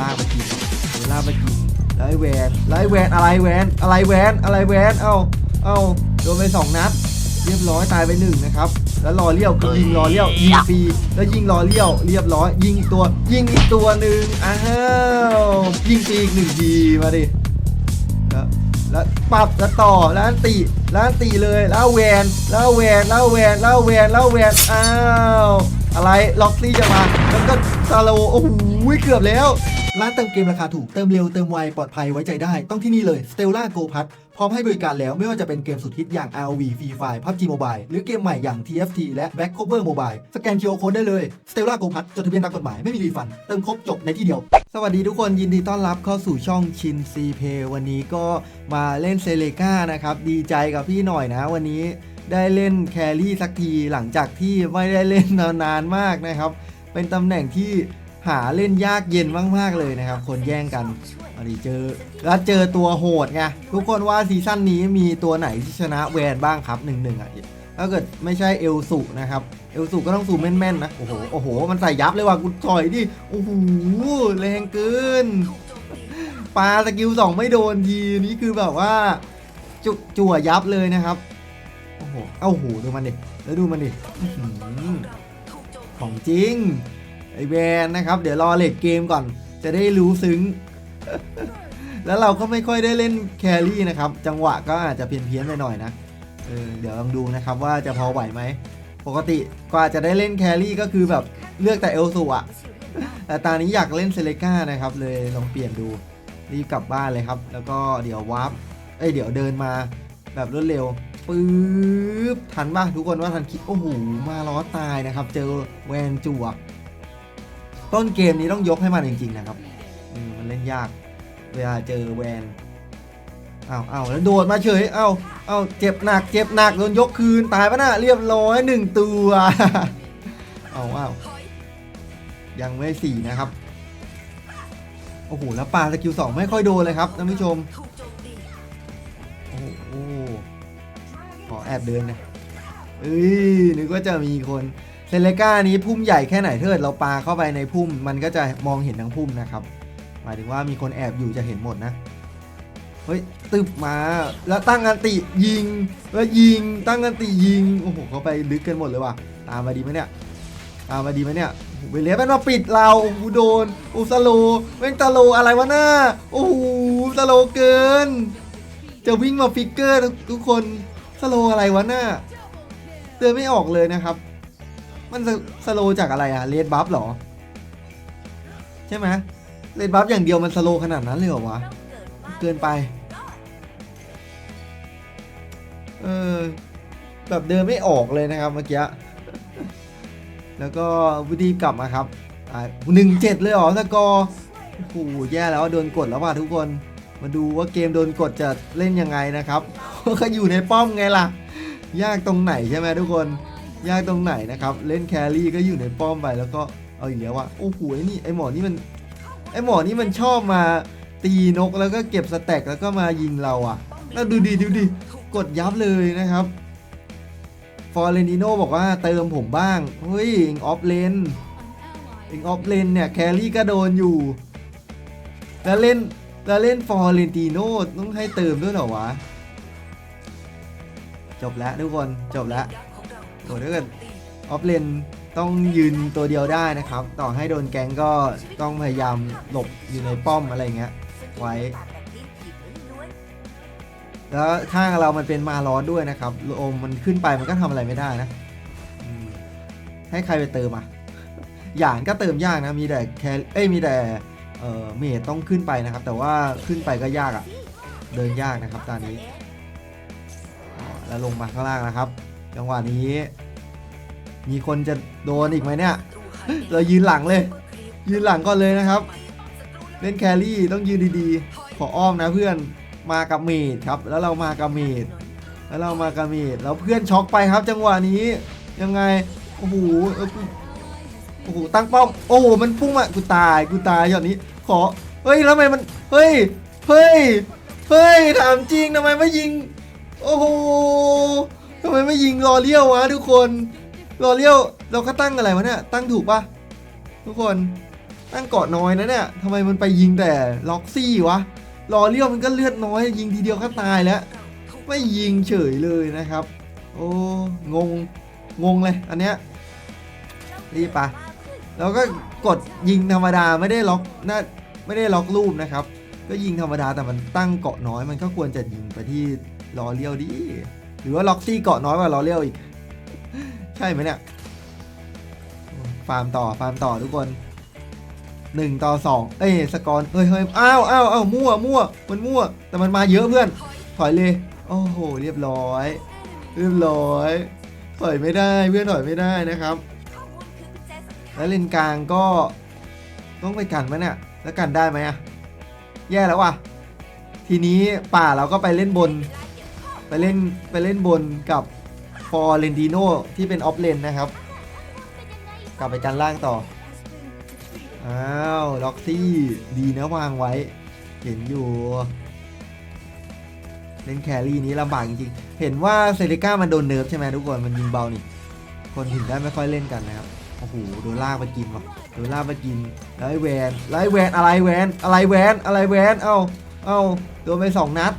ลากไปกินโดนลากไปกินแล้วไอ้แวนแล้วไอ้แวนอะไรแวนอะไรแวนอะไรแวนเอ้าเอ้าโดนไปสองนัด เรียบร้อยตายไปหนึ่งนะครับ แล้วรอเลี้ยวก็ยิงรอเลี้ยวยิงฟรีแล้วยิงรอเลี้ยวเรียบร้อย ยิงอีกตัว ยิงอีกตัวหนึ่งอ้าวยิงฟรีอีกหนึ่งทีมาดิแล้วแล้วปรับแล้วต่อแล้วอันติแล้วอันติเลยแล้วแวนแล้วแวนแล้วแวนแล้วแวนแล้วแวนอ้าว อะไรล็อกซี่จะมา แล้วก็ซาโลโอ้โหเกือบแล้ว ร้านเติมเกมราคาถูก เติมเร็ว เติมไว ปลอดภัยไว้ใจได้ ต้องที่นี่เลย Stella Go p a s พร้อมให้บริการแล้วไม่ว่าจะเป็นเกมสุดฮิตอย่าง ROV Free Fire PUBG Mobile หรือเกมใหม่อย่าง TFT และ Back Cover Mobile สแกน QR Code ได้เลย Stella Go p a s จดทะเบียนตามกฎหมายไม่มีรีฟัน เติมครบจบในที่เดียว สวัสดีทุกคนยินดีต้อนรับเข้าสู่ช่องชินซีเพวันนี้ก็มาเล่นเซเลกานะครับดีใจกับพี่หน่อยนะวันนี้ ได้เล่นแครี่สักทีหลังจากที่ไม่ได้เล่นมานานมากนะครับ เป็นตำแหน่งที่หาเล่นยากเย็นมากๆเลยนะครับ คนแย่งกันอันนี้เจอแล้วเจอตัวโหดไงทุกคนว่าซีซั่นนี้มีตัวไหนที่ชนะแวนบ้างครับหนึ่งหนึ่งอะถ้าเกิดไม่ใช่เอลสุนะครับเอลสุก็ต้องสูแม่นๆนะโอ้โหโอ้โห มันใส่ยับเลยว่ะกูถอยดิโอ้โหแรงเกินปาสกิลสองไม่โดนทีนี้คือแบบว่าจุจั่วยับเลยนะครับ โอ้โหเอ้าโหดูมันดิแล้วดูมันดิของจริง ไอแวนนะครับ เดี๋ยวรอเลดเกมก่อน จะได้รู้ซึ้ง แล้วเราก็ไม่ค่อยได้เล่นแครี่นะครับ จังหวะก็อาจจะเพี้ยนเพียนๆไปหน่อยนะเออเดี๋ยวลองดูนะครับว่าจะพอไหวไหม ปกติกว่าจะได้เล่นแครี่ก็คือแบบเลือกแต่เอลสูอะแต่ตอนนี้อยากเล่นเซเลก้านะครับ เลยลองเปลี่ยนดูรีบกลับบ้านเลยครับ แล้วก็เดี๋ยววาร์ปเอ้ยเดี๋ยวเดินมาแบบรวดเร็ว ปึ๊บทันป่ะทุกคนว่าทันคิดโอ้โหมาล้อตายนะครับ เจอแวนจวกต้นเกมนี้ต้องยกให้มันจริง ๆ นะครับมมันเล่นยาก เวลาเจอแวนอ้าวอ้าวแล้วโดดมาเฉย เอ้าเอ้าเจ็บหนัก เจ็บหนักโดนยกคืนตายปะน่ะเรียบร้อยหนึ่งตัว เอาอ้าวยังไม่สี่นะครับ โอ้โห แล้วปลาสกิลสองไม่ค่อยโดนเลยครับท่านผู้ชม โอ้โห ขอแอบเดินนะเอ้ยนึกว่าจะมีคนเซเลก้านี้พุ่มใหญ่แค่ไหนเถิดเราปาเข้าไปในพุ่ม มันก็จะมองเห็นทั้งพุ่มนะครับ หมายถึงว่ามีคนแอบอยู่จะเห็นหมดนะเฮ้ยตึบมาแล้วตั้งอันติยิงแล้วยิงตั้งอันติยิงโอ้โหเขาไปลึกกันหมดเลยว่ะตามมาดีไหมเนี่ยตามมาดีไหมเนี่ยเวเลสมันมาปิดเราโอ้โดนอ้สโลแม่งตะโลอะไรวะหน้าโอ้โหสโลเกิน จะวิ่งมาฟิกเกอร์ทุกคน สโลอะไรวะหน้าเตือนไม่ออกเลยนะครับ มันสสโลจากอะไรอะเลดบัฟหรอ ใช่ไหมเลดบัฟอย่างเดียวมันสโลขนาดนั้นเลยเหรอวะ เกินไป เออ แบบเดินไม่ออกเลยนะครับเมื่อกี้ แล้วก็วิธีกลับมาครับหนึ่งเจ็ดเลยเหรอสกอร์โอ้โหแย่แล้วโดนกดแล้วว่ะทุกคน มาดูว่าเกมโดนกดจะเล่นยังไงนะครับก็อยู่ในป้อมไงล่ะ ยากตรงไหนใช่ไหมทุกคน ยากตรงไหนนะครับ เล่นแครี่ก็อยู่ในป้อมไปแล้วก็เอาอีกแล้วว่ะโอ้โหไอ้นี่ไอหมอนี่มันไอหมอนี่มันชอบมาตีนกแล้วก็เก็บสแต็กแล้วก็มายิงเราอะแล้วดูดิดูดิกดยับเลยนะครับฟอร์เรนิโนบอกว่าเติมผมบ้างเฮ้ยอิงออฟเลนอิงออฟเลนเนี่ยแครี่ก็โดนอยู่ แล้วเล่น แล้วเล่นฟอร์เรนติโนต้องให้เติมด้วยเหรอวะ จบแล้วทุกคนจบแล้วโอ้ถ้าเกิดออฟเลนต้องยืนตัวเดียวได้นะครับ ต่อให้โดนแกงก็ต้องพยายามหลบอยู่ในป้อมอะไรเงี้ยไว้ แล้วข้างเรามันเป็นมาร้อด้วยนะครับโอมมันขึ้นไปมันก็ทำอะไรไม่ได้นะให้ใครไปเติมอะหยานก็เติมยากนะ มีแต่แคเอ้ยมีแต่ เออเมจต้องขึ้นไปนะครับ แต่ว่าขึ้นไปก็ยากอะ เดินยากนะครับตอนนี้ แล้วลงมาข้างล่างนะครับ จังหวะนี้ มีคนจะโดนอีกไหมเนี่ย เรายืนหลังเลย ยืนหลังก่อนเลยนะครับ เล่นแครี่ต้องยืนดีๆ ขออ้อมนะเพื่อน มากับเมดครับ แล้วเรามากับเมดแล้วเรามากับเมดแล้วเพื่อนช็อกไปครับ จังหวะนี้ ยังไง โอ้โหโอ้โห ตั้งป้อมโอ้โห มันพุ่งมา กูตาย กูตายช็อตนี้ ขอ เฮ้ยแล้วทำไมมัน เฮ้ย เฮ้ย เฮ้ย ถามจริงทำไมไม่ยิง โอ้โหทำไมไม่ยิงรอเลี้ยววะทุกคนรอเลี้ยวเราก็ตั้งอะไรวะเนี่ย ตั้งถูกปะทุกคน ตั้งเกาะน้อยนะเนี่ยทำไมมันไปยิงแต่ล็อกซี่วะรอเลี้ยวมันก็เลือดน้อย ยิงทีเดียวก็ตายแล้ว ไม่ยิงเฉยเลยนะครับ โอ้ งง งงเลย อันเนี้ยรีบไป แล้วก็กดยิงธรรมดาไม่ได้ล็อกน่าไม่ได้ล็อกรูปนะครับ ก็ยิงธรรมดาแต่มันตั้งเกาะน้อย มันก็ควรจะยิงไปที่ล้อเลี้ยวดิหรือว่าล็อกซี่เกาะน้อยกว่าล้อเลี้ยวอีก ใช่ไหมเนี่ยฟาร์มต่อฟาร์มต่อทุกคนหนึ่งต่อสองเอ้ยสกอร์เฮ้ยเฮ้ยอ้าวอ้าวอ้าวมั่วมั่วมันมั่ว แต่มันมาเยอะเพื่อน ถอยเลย โอ้โห เรียบร้อย เรียบร้อย ถอยไม่ได้เพื่อนถอยไม่ได้นะครับ แล้วเลนกลางก็ต้องไปกันไหมเนี่ยแล้วกันได้ไหมอะแย่แล้วว่ะทีนี้ป่าเราก็ไปเล่นบน ไปเล่นไปเล่นบนกับฟอร์เรนติโนที่เป็นออฟเลนนะครับ กลับไปกันล่างต่อ อ้าวล็อกซี่ดีนะวางไว้ เห็นอยู่ เล่นแครี่นี้ลำบากจริงๆ เห็นว่าเซริก้ามันโดนเนิร์ฟใช่ไหมทุกคน มันยิงเบานี่ คนถึงได้ไม่ค่อยเล่นกันนะครับ โอ้โหโดนลากไปกินว่ะโดนลากไปกินแล้วไอ้แวนแล้วไอ้แวนอะไรแวนอะไรแวนอะไรแวนเอ้าเอ้าโดนไปสองนัด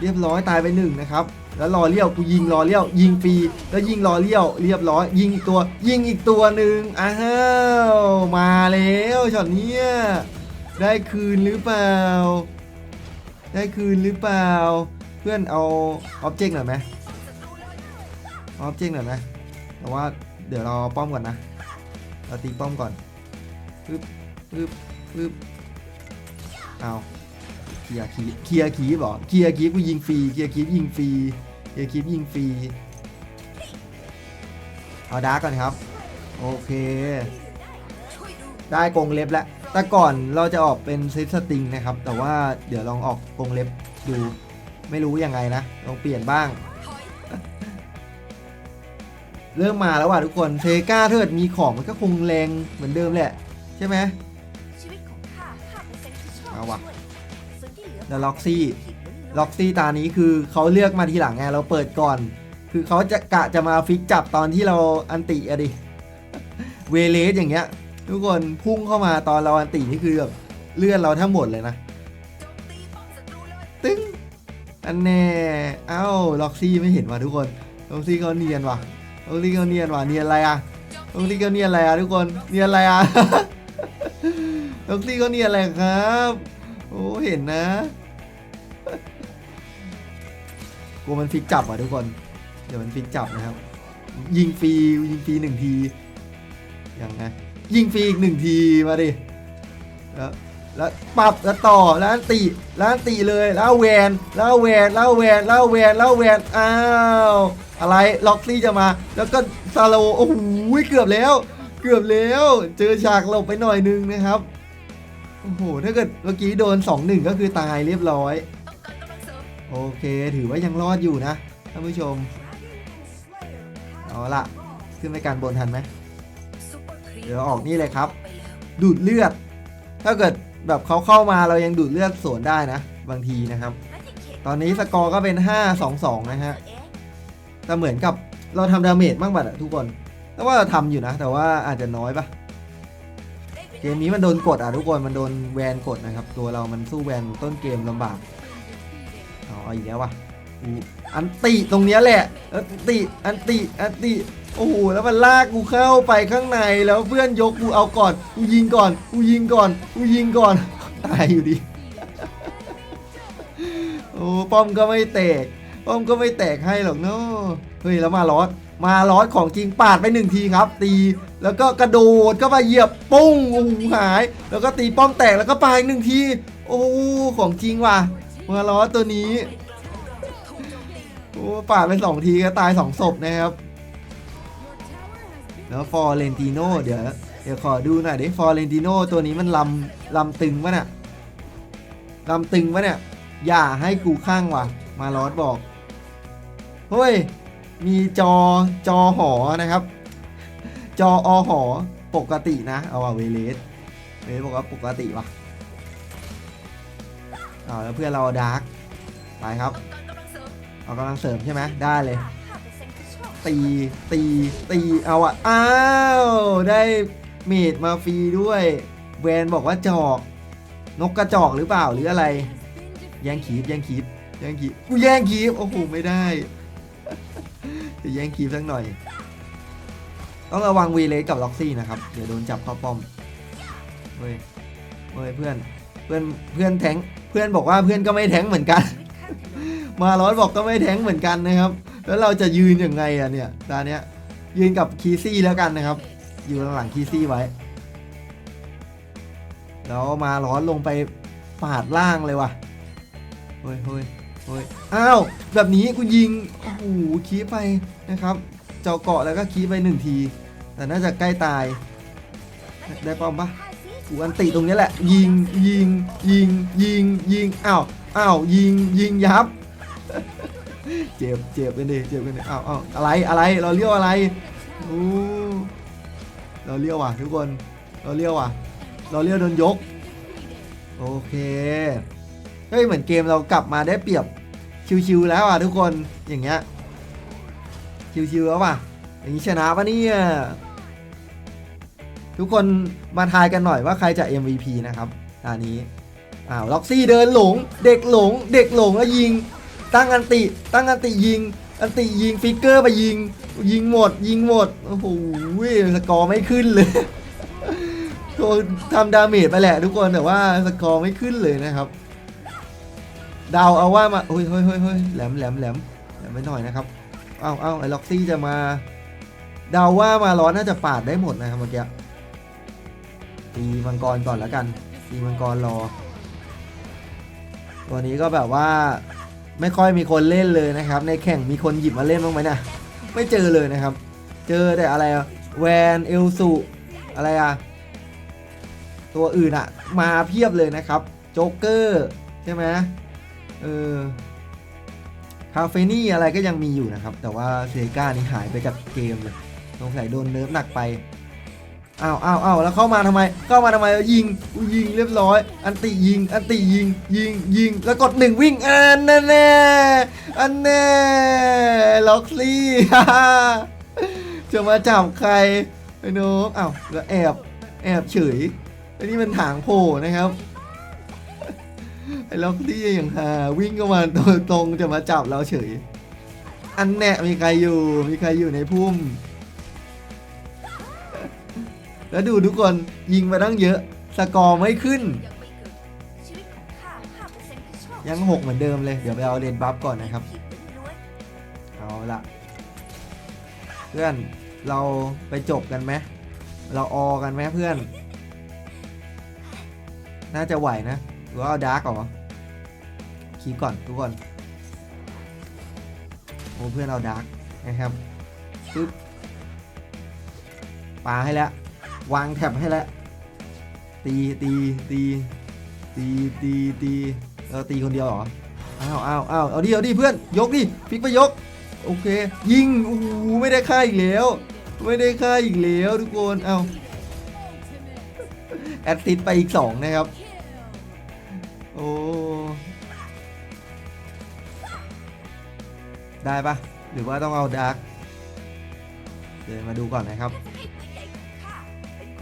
เรียบร้อยตายไปหนึ่งนะครับแล้วรอเลี้ยวกูยิงรอเลี้ยวยิงฟรีแล้วยิงรอเลี้ยวเรียบร้อย ยิงอีกตัว ยิงอีกตัวหนึ่งอ้าวมาแล้วช็อตนี้ได้คืนหรือเปล่า ได้คืนหรือเปล่า เพื่อนเอาออบเจกต์หน่อยไหมออบเจกต์หน่อยไหมแต่ว่าเดี๋ยวเราป้อมก่อนนะ เราตีป้อมก่อนปึ๊บปึ๊บปึ๊บเอาเคลียร์คีเคลียร์คีบเหรอเคลียร์คีกูยิงฟรีเคลียร์คียิงฟรีเคลียร์คียิงฟรีเอาดาร์กก่อนครับ โอเค ได้กรงเล็บแล้วแต่ก่อนเราจะออกเป็นเซตสติงนะครับ แต่ว่าเดี๋ยวลองออกกรงเล็บดู ไม่รู้ยังไงนะ ลองเปลี่ยนบ้าง เริ่มมาแล้วว่ะทุกคนเทก้าถ้าเกิดมีของมันก็คงแรงเหมือนเดิมแหละ ใช่ไหมเอาว่ะแล้วล็อกซี่ ล็อกซี่ตานี้คือเขาเลือกมาทีหลังไงเราเปิดก่อน คือเขาจะกะจะมาฟิกจับตอนที่เราอันติอะดิ เวเลสอย่างเงี้ย ทุกคนพุ่งเข้ามาตอนเราอันตินี่คือแบบเลื่อนเราทั้งหมดเลยนะตึ้งอันแน่เอ้าล็อกซี่ไม่เห็นว่ะทุกคน ล็อกซี่เขาเนียนว่ะ ล็อกซี่เขาเนียนว่ะเนียนอะไรอะล็อกซี่เขาเนียนอะไรอะทุกคนเนียนอะไรอะล็อกซี่เขาเนียนอะไรครับโอ้เห็นนะกลัวมันฟิกจับอะทุกคน เดี๋ยวมันฟิกจับนะครับ ยิงฟรียิงฟรีหนึ่งทียังไงยิงฟรีอีกหนึ่งทีมาดิแล้วแล้วปรับแล้วต่อแล้วติแล้วติเลยแล้วแวนแล้วแวนแล้วแวนแล้วแวนแล้วแวนอ้าว อะไรล็อกซี่จะมา แล้วก็ซาโลโอ้โหเกือบแล้ว เกือบแล้ว เจอฉากหลบไปหน่อยนึงนะครับโอ้โหถ้าเกิดเมื่อกี้โดน 2-1 ก็คือตายเรียบร้อย โอเคถือว่ายังรอดอยู่นะท่านผู้ชม เอาละขึ้นไปการบนทันไหมเดี๋ยวออกนี่เลยครับ ดูดเลือด ถ้าเกิดแบบเขาเข้ามาเรายังดูดเลือดสวนได้นะ บางทีนะครับ ตอนนี้สกอร์ก็เป็น 5-2-2 นะฮะ แต่เหมือนกับเราทำดาเมจมากกว่าอะทุกคนแต่ว่าเราทำอยู่นะ แต่ว่าอาจจะน้อยปะเกมนี้มันโดนกดอะทุกคนมันโดนแวนกดนะครับ ตัวเรามันสู้แวนต้นเกมลำบากเอาเอาอีกแล้ววะอันติตรงเนี้ยแหละอันติอันติอันติโอ้โหแล้วมันลากกูเข้าไปข้างในแล้วเพื่อนยกกูเอาก่อนกูยิงก่อนกูยิงก่อนกูยิงก่อนตายอยู่ดีโอ้ป้อมก็ไม่แตก ป้อมก็ไม่แตกให้หรอกเนาะเฮ้ยแล้วมาลอสมาลอสของจริงปาดไปหนึ่งทีครับ ตีแล้วก็กระโดดก็มาเหยียบปุ้งโอ้โหหาย แล้วก็ตีป้อมแตกแล้วก็ปาอีกหนึ่งที โอ้ของจริงว่ะมาลอสตัวนี้โอ้ปาดไปสองทีก็ตายสองศพนะครับแล้วฟอร์เรนติโนเดี๋ยวเดี๋ยวขอดูหน่อยดิฟอร์เรนติโนตัวนี้มันลำลำตึงปะเนี่ยลำตึงปะเนี่ย อย่าให้กูข้างว่ะ มาลอสบอก เฮ้ย มีจอจอหอนะครับ จออหอปกตินะ เอาว่าเวเลสเวเลสบอกว่าปกติว่ะเอาแล้วเพื่อนเราดาร์กไปครับเอากำลังเสริมใช่ไหมได้เลย ตีตีตีเอาอะอ้าวได้เมดมาฟรีด้วยแวนบอกว่าจอกนกกระจอกหรือเปล่าหรืออะไร แย่งขีบแย่งขีบแย่งขีบกูแย่งขีบโอ้โหไม่ได้ แย่งขีบสักหน่อย ต้องระวังวีเลสกับล็อกซี่นะครับ เดี๋ยวโดนจับเข้าป้อมเฮ้ยเฮ้ยเพื่อน เพื่อน เพื่อนแทงเพื่อนบอกว่าเพื่อนก็ไม่แทงเหมือนกัน มาร้อยบอกก็ไม่แทงเหมือนกันนะครับ แล้วเราจะยืนยังไงอะเนี่ย ตาเนี้ย ยืนกับคีซี่แล้วกันนะครับ อยู่หลังคีซี่ไว้ แล้วมาร้อนลงไปปาดล่างเลยว่ะ เฮ้ยเฮ้ย ฮ้ยอ้าวแบบนี้กูยิงโอ้โหคีไปนะครับ เจาะเกาะแล้วก็คีไปหนึ่งที แต่น่าจะใกล้ตาย ได้ป้อมปะกูอันติตรงนี้แหละ ยิงยิงยิงยิงยิงอ้าวอ้าวยิงยิงยับ เจ็บเจ็บกันดิเจ็บกันดิอ้าวอ้าวอะไรอะไรเราเลี้ยวอะไรโอ้เราเลี้ยวว่ะทุกคนเราเลี้ยวว่ะเราเลี้ยวโดนยก โอเคเฮ้ยเหมือนเกมเรากลับมาได้เปรียบ ชิวๆแล้วอะทุกคนอย่างเงี้ยชิวๆแล้วว่ะอย่างนี้ชนะปะเนี่ยทุกคนมาทายกันหน่อยว่าใครจะ MVP นะครับอันนี้อ้าวล็อกซี่เดินหลง เด็กหลง เด็กหลงแล้วยิง ตั้งอันติ ตั้งอันติยิง อันติยิงฟิกเกอร์ไปยิง ยิงหมด ยิงหมดโอ้โหสกอร์ไม่ขึ้นเลยโดนทำดาเมจไปแหละทุกคนแต่ว่าสกอร์ไม่ขึ้นเลยนะครับ ดาเอาว่ามาโอ้ยเฮ้ยเฮ้ยเฮ้ยแหลมแหลมแหลมแหลมไปหน่อยนะครับเอ้าเอ้าไอ้ล็อกซี่จะมาดาว่ามาร้อนน่าจะปาดได้หมดนะครับเมื่อกี้ตีมังกรก่อนแล้วกันตีมังกรรอ ตัวนี้ก็แบบว่าไม่ค่อยมีคนเล่นเลยนะครับ ในแข่งมีคนหยิบมาเล่นบ้างไหมนะไม่เจอเลยนะครับ เจอแต่อะไรแวนเอลสุอะไรอะตัวอื่นอะมาเพียบเลยนะครับโจ๊กเกอร์ใช่ไหม เออคาเฟนี่อะไรก็ยังมีอยู่นะครับ แต่ว่าเซกานี่หายไปจากเกมเลยสงสัยโดนเนิร์ฟหนักไปอ้าวอ้าวอ้าวแล้วเข้ามาทำไม เข้ามาทำไมยิงกูยิงเรียบร้อย อันติยิง อันติยิง ยิงยิง แล้วกดหนึ่งวิ่ง อันนั่นแน่อันแน่ล็อกซี่จะมาจับใครไอ้นกอ้าวแล้วแอบ แอบเฉยไอ้นี่มันถางโผล่นะครับ ไอ้ล็อกซี่อย่างหาวิ่งเข้ามาตรงจะมาจับเราเฉย อันแน่มีใครอยู่ มีใครอยู่ในพุ่ม แล้วดูทุกคนยิงมาตั้งเยอะ สกอร์ไม่ขึ้น ยังหกเหมือนเดิมเลย เดี๋ยวไปเอาเลนบัฟก่อนนะครับ เอาละเพื่อนเราไปจบกันไหมเราออกันไหมเพื่อน น่าจะไหวนะ หรือว่าเอาดาร์กเหรอคีบก่อนทุกคนโอ้เพื่อนเอาดาร์กนะครับปึ๊บปาให้แล้ว วางแท็บให้แล้ว ตีตีตีตีตีตีเออตีคนเดียวเหรออ้าวอ้าวอ้าวเอาดิเอาดิเพื่อนยกดิฟิกไปยก โอเค ยิงโอ้โหไม่ได้ค่าอีกแล้ว ไม่ได้ค่าอีกแล้วทุกคนเอาแอดติดไปอีกสองนะครับ อ้ได้ปะหรือว่าต้องเอาดาร์กเดี๋ยวมาดูก่อนนะครับ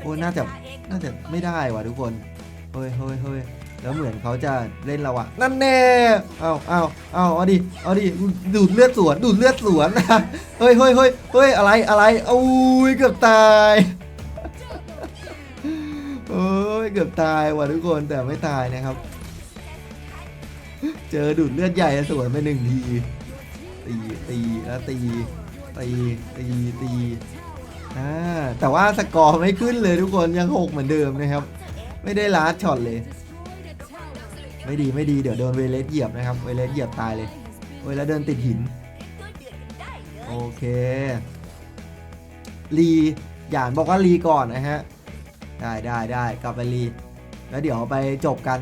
โอ้น่าจะน่าจะไม่ได้ว่ะทุกคนเฮ้ยเฮ้ยเฮ้ยแล้วเหมือนเขาจะเล่นเราอะนั่นแน่เอาเอาเอาเอาดิเอาดิดูดเลือดสวนดูดเลือดสวนเฮ้ยเฮ้ยเฮ้ยเฮ้ยอะไรอะไรอุ้ยเกือบตายโอ้ยเกือบตายว่ะทุกคนแต่ไม่ตายนะครับ เจอดูดเลือดใหญ่สวนไปหนึ่งที ตีตีแล้วตีตีตีตีอ่าแต่ว่าสกอร์ไม่ขึ้นเลยทุกคนยังหกเหมือนเดิมนะครับ ไม่ได้ลาดช็อตเลย ไม่ดีไม่ดีเดี๋ยวโดนเวเลสเหยียบนะครับเวเลสเหยียบตายเลยโอ้ยแล้วเดินติดหิน โอเครีหยานบอกว่ารีก่อนนะฮะได้ได้ได้กลับไปรีแล้วเดี๋ยวไปจบกัน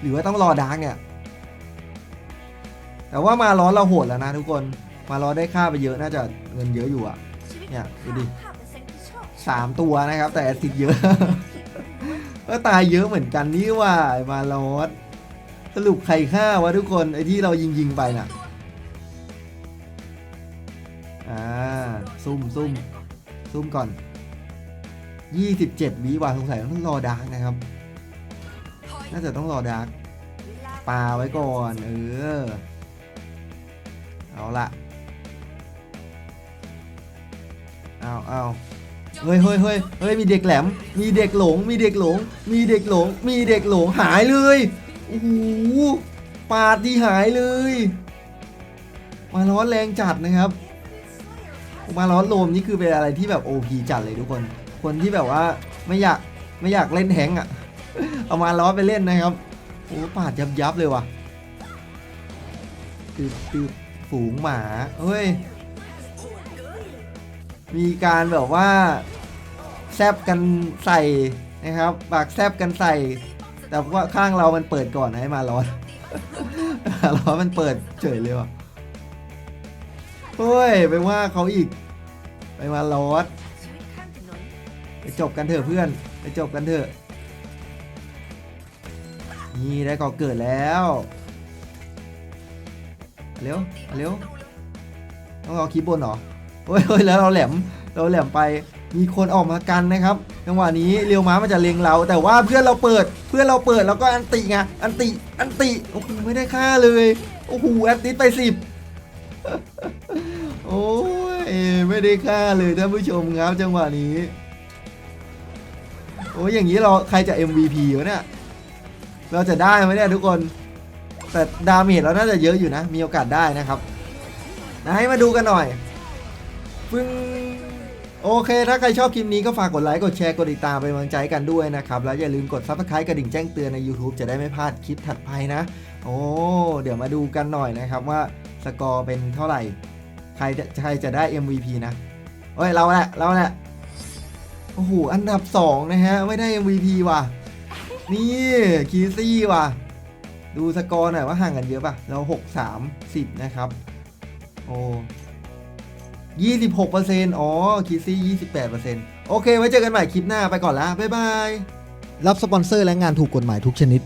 หรือว่าต้องรอดาร์กเนี่ย แต่ว่ามาร้อนเราโหดแล้วนะทุกคน มาร้อนได้ค่าไปเยอะน่าจะเงินเยอะอยู่อะเนี่ยดูดิสามตัวนะครับ แต่แอสซิดเยอะ ก็ตายเยอะเหมือนกันนี่ว่าไอ้มาลอสสรุปใครฆ่าวะทุกคนไอ้ที่เรายิงยิงๆไปน่ะอ่าซุ่มซุ่มซุ่มก่อน 27วิว่าสงสัยต้องรอดาร์กนะครับ น่าจะต้องรอดาร์กปาไว้ก่อน เออ เอาละเอาเอาเฮ้ยเฮ้ยเฮ้ยเฮ้ยมีเด็กแหลม มีเด็กหลง มีเด็กหลง มีเด็กหลง มีเด็กหลงหายเลยโอ้โหปาดที่หายเลยมาร้อนแรงจัดนะครับ มาร้อนโลมนี่คือเป็นอะไรที่แบบ OP จัดเลยทุกคน คนที่แบบว่าไม่อยากไม่อยากเล่นแฮงอะ เอามาล้อไปเล่นนะครับ โอ้ปาดยับยับเลยว่ะตืบตืบ ฝูงหมาเฮ้ย มีการแบบว่า แซบกันใส่นะครับปากแซบกันใส่ แต่ว่าข้างเรามันเปิดก่อนนะให้มาร้อนร้อนมันเปิดเฉยเลยว่ะเฮ้ยไปว่าเขาอีก ไปมาร้อนไปจบกันเถอะเพื่อน ไปจบกันเถอะนี่ได้ก่อเกิดแล้ว เร็วเร็วต้องเอาคลิปบนเหรอโอ้ยโอ้ยแล้วเราแหลมเราแหลมไปมีคนออกมากันนะครับจังหวะนี้เรียวม้ามันจะเลงเรา แต่ว่าเพื่อนเราเปิดเพื่อนเราเปิดแล้วก็อันติไงอันติอันติโอ้โหไม่ได้ค่าเลยโอ้โหแอดติสไปสิบโอ้ยไม่ได้ค่าเลยท่านผู้ชมครับจังหวะนี้โอ้ยอย่างนี้เราใครจะ MVP วะเนี่ยเราจะได้ไหมเนี่ยทุกคน แต่ดาเมจเราน่าจะเยอะอยู่นะ มีโอกาสได้นะครับนะให้มาดูกันหน่อยฟึ่งโอเค ถ้าใครชอบคลิปนี้ก็ฝากกดไลค์ กดแชร์ กดติดตามเป็นกำลังใจกันด้วยนะครับ แล้วอย่าลืมกด Subscribe กระดิ่งแจ้งเตือนใน YouTube จะได้ไม่พลาดคลิปถัดไปนะ โอ้ เดี๋ยวมาดูกันหน่อยนะครับว่าสกอร์เป็นเท่าไหร่ ใครจะใครจะได้ MVP นะเอ้ย เราแหละ เราแหละ โอ้โห อันดับ 2 นะฮะ ไม่ได้ MVP ว่ะ นี่ คีซี่ว่ะ ดูสกอร์หน่อยว่าห่างกันเยอะป่ะ เรา6 3 10นะครับ โอ้ยี่สิบหกเปอร์เซ็นต์อ๋อคีซี่สิบแปดเปอร์เซ็นต์โอเค ไว้เจอกันใหม่คลิปหน้าไปก่อนละบ๊ายบาย รับสปอนเซอร์และงานถูกกฎหมายทุกชนิด